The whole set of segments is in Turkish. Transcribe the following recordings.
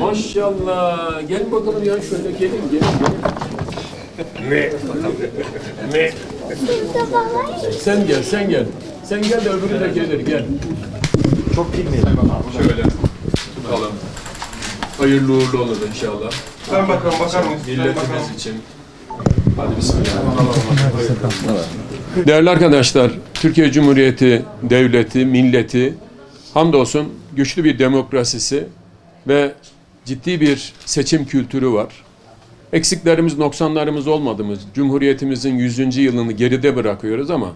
Maşallah. Gel bakalım ya şöyle gelin gelin gelin. Ne? Ne? Sen gel sen gel. Sen gel de öbürü de gelir gel. Şöyle tutalım. Hayırlı uğurlu olur inşallah. Sen bakalım bakar mısın? Sen bakalım. Milletimiz için. Hadi bismillah. Değerli arkadaşlar, Türkiye Cumhuriyeti devleti, milleti hamdolsun güçlü bir demokrasisi ve ciddi bir seçim kültürü var. Eksiklerimiz, noksanlarımız olmadığımız Cumhuriyetimizin 100. yılını geride bırakıyoruz ama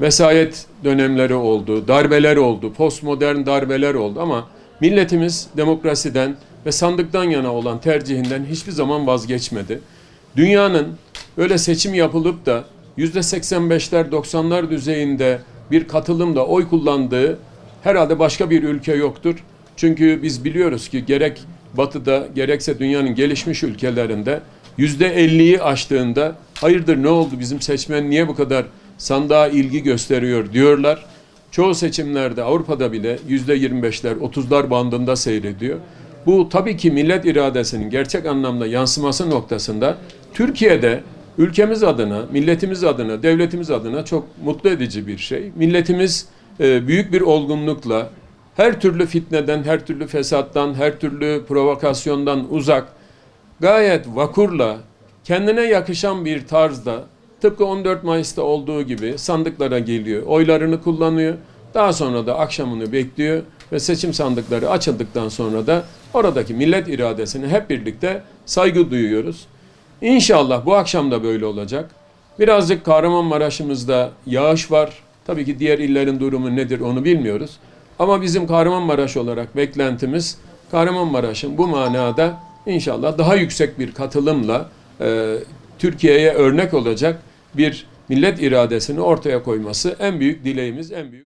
vesayet dönemleri oldu, darbeler oldu, postmodern darbeler oldu ama milletimiz demokrasiden ve sandıktan yana olan tercihinden hiçbir zaman vazgeçmedi. Dünyanın böyle seçim yapılıp da %85'ler 90'lar düzeyinde bir katılımda oy kullandığı herhalde başka bir ülke yoktur. Çünkü biz biliyoruz ki gerek batıda gerekse dünyanın gelişmiş ülkelerinde %50'yi aştığında hayırdır ne oldu bizim seçmen niye bu kadar sandığa ilgi gösteriyor diyorlar. Çoğu seçimlerde Avrupa'da bile %25'ler 30'lar bandında seyrediyor. Bu tabii ki millet iradesinin gerçek anlamda yansıması noktasında Türkiye'de ülkemiz adına, milletimiz adına, devletimiz adına çok mutlu edici bir şey. Milletimiz e, büyük bir olgunlukla her türlü fitneden, her türlü fesattan, her türlü provokasyondan uzak, gayet vakurla, kendine yakışan bir tarzda, tıpkı 14 Mayıs'ta olduğu gibi sandıklara geliyor, oylarını kullanıyor. Daha sonra da akşamını bekliyor ve seçim sandıkları açıldıktan sonra da oradaki millet iradesine hep birlikte saygı duyuyoruz. İnşallah bu akşam da böyle olacak. Birazcık Kahramanmaraş'ımızda yağış var. Tabii ki diğer illerin durumu nedir onu bilmiyoruz. Ama bizim Kahramanmaraş olarak beklentimiz Kahramanmaraş'ın bu manada inşallah daha yüksek bir katılımla e, Türkiye'ye örnek olacak bir millet iradesini ortaya koyması en büyük dileğimiz, en büyük